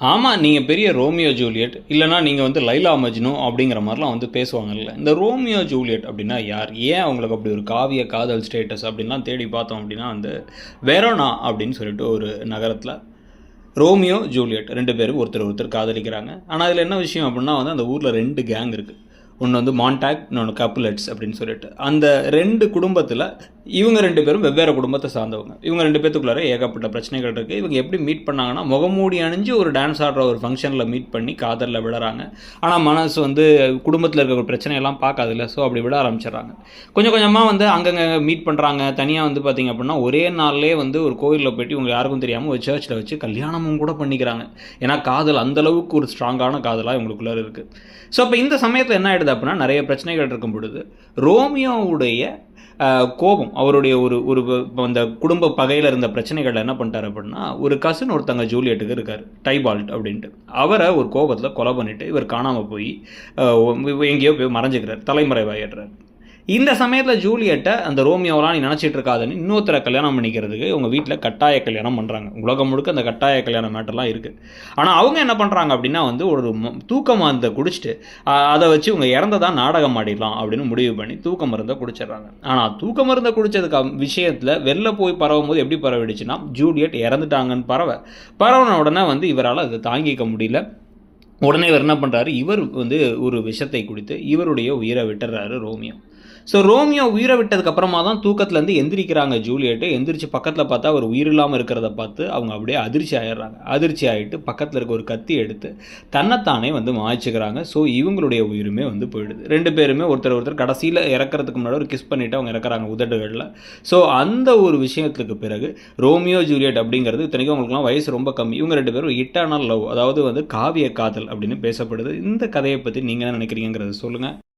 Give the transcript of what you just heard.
ஆமாம் நீங்கள் பெரிய ரோமியோ ஜூலியட் இல்லைனா நீங்கள் வந்து லைலா மஜ்னு அப்படிங்கிற மாதிரிலாம் வந்து பேசுவாங்கல்ல. இந்த ரோமியோ ஜூலியட் அப்படின்னா யார்? ஏன் அவங்களுக்கு அப்படி ஒரு காவிய காதல் ஸ்டேட்டஸ் அப்படின்லாம் தேடி பார்த்தோம் அப்படின்னா வந்து வெரோனா அப்படின்னு சொல்லிட்டு ஒரு நகரத்தில் ரோமியோ ஜூலியட் ரெண்டு பேரும் ஒருத்தர் ஒருத்தர் காதலிக்கிறாங்க. ஆனால் அதில் என்ன விஷயம் அப்படின்னா வந்து அந்த ஊரில் ரெண்டு கேங் இருக்குது ஒன்று வந்து மாண்டாக் இன்னொன்று கப்புலெட்ஸ் அப்படின்னு சொல்லிட்டு. அந்த ரெண்டு குடும்பத்தில் இவங்க ரெண்டு பேரும் வெவ்வேறு குடும்பத்தை சார்ந்தவங்க. இவங்க ரெண்டு பேத்துக்குள்ளார ஏகப்பட்ட பிரச்சனைகள் இருக்குது இவங்க எப்படி மீட் பண்ணாங்கன்னா முகமூடி அணிஞ்சு ஒரு டான்ஸ் ஆடுற ஒரு ஃபங்க்ஷனில் மீட் பண்ணி காதலில் விழறாங்க. ஆனால் மனசு வந்து குடும்பத்தில் இருக்கிற ஒரு பிரச்சனையெல்லாம் பார்க்காதுல்ல. ஸோ அப்படி விட ஆரம்பிச்சிடுறாங்க. கொஞ்சம் கொஞ்சமாக வந்து அங்கங்கே மீட் பண்ணுறாங்க தனியாக வந்து பார்த்திங்க அப்படின்னா ஒரே நாள்லேயே வந்து ஒரு கோயிலில் போயிட்டு இவங்க யாருக்கும் தெரியாமல் ஒரு சர்ச்சில் வச்சு கல்யாணமும் கூட பண்ணிக்கிறாங்க. ஏன்னா காதல் அந்த அளவுக்கு ஒரு ஸ்ட்ராங்கான காதலாக இவங்களுக்குள்ளே இருக்குது ஸோ அப்போ இந்த சமயத்தில் என்ன ஆயிடுது அப்படின்னா நிறைய பிரச்சனைகள் இருக்கும் பொழுது ரோமியோவுடைய கோபம். அவருடைய ஒரு ஒரு அந்த குடும்ப பகையில் இருந்த பிரச்சனைகள் என்ன பண்ணிட்டாரு அப்படின்னா ஒரு கசின் ஒருத்தங்க ஜூலியட்டுக்கு இருக்கார் டைபால்ட் அப்படின்ட்டு. அவரை ஒரு கோபத்தில் கொலை பண்ணிவிட்டு இவர் காணாமல் போய் எங்கேயோ போய் மறைஞ்சிக்கிறார் தலைமறைவாயிடுறார் இந்த சமயத்தில் ஜூலியட்டை அந்த ரோமியோலாம் நீ நினச்சிட்டு இருக்காதுன்னு இன்னொருத்தரை கல்யாணம் பண்ணிக்கிறதுக்கு உங்கள் வீட்டில் கட்டாய கல்யாணம் பண்ணுறாங்க உலகம் முழுக்க அந்த கட்டாய கல்யாணம் மேட்டர்லாம் இருக்குது ஆனால் அவங்க என்ன பண்ணுறாங்க அப்படின்னா வந்து ஒரு தூக்க மருந்தை குடிச்சிட்டு அதை வச்சு இவங்க இறந்ததான் நாடகம் ஆடிடலாம் அப்படின்னு முடிவு பண்ணி தூக்க மருந்தை குடிச்சிடுறாங்க. ஆனால் தூக்க மருந்தை குடித்ததுக்கு விஷயத்தில் வெளில போய் பரவும் போது எப்படி பரவிடுச்சுன்னா ஜூலியட் இறந்துட்டாங்கன்னு பரவ. பரவன உடனே வந்து இவரால் அதை தாங்கிக்க முடியல. உடனே இவர் என்ன பண்ணுறாரு இவர் வந்து ஒரு விஷத்தை குடித்து இவருடைய உயிரை விட்டுறாரு ரோமியோ. ஸோ ரோமியோ உயிரை விட்டதுக்கு அப்புறமா தான் தூக்கத்துலேருந்து எந்திரிக்கிறாங்க ஜூலியட்டு எந்திரிச்சு பக்கத்தில் பார்த்தா அவர் உயிர் இல்லாமல் இருக்கிறத பார்த்து அவங்க அப்படியே அதிர்ச்சி ஆயிடுறாங்க. அதிர்ச்சி ஆகிட்டு பக்கத்தில் இருக்க ஒரு கத்தி எடுத்து தன்னைத்தானே வந்து மாய்ச்சிக்கிறாங்க. ஸோ இவங்களுடைய உயிருமே வந்து போயிடுது. ரெண்டு பேருமே ஒருத்தர் ஒருத்தர் கடைசியில் இறக்கறதுக்கு முன்னாடி ஒரு கிஸ் பண்ணிவிட்டு அவங்க இறக்குறாங்க உதடுகளில். ஸோ அந்த ஒரு விஷயத்துக்கு பிறகு ரோமியோ ஜூலியட் அப்படிங்கிறது இத்தனைக்கும் அவங்களுக்குலாம் வயசு ரொம்ப கம்மி. இவங்க ரெண்டு பேரும் இட்டர்னல் லவ் அதாவது வந்து காவிய காதல் அப்படின்னு பேசப்படுது. இந்த கதையை பற்றி நீங்கள் என்ன நினைக்கிறீங்கிறத சொல்லுங்கள்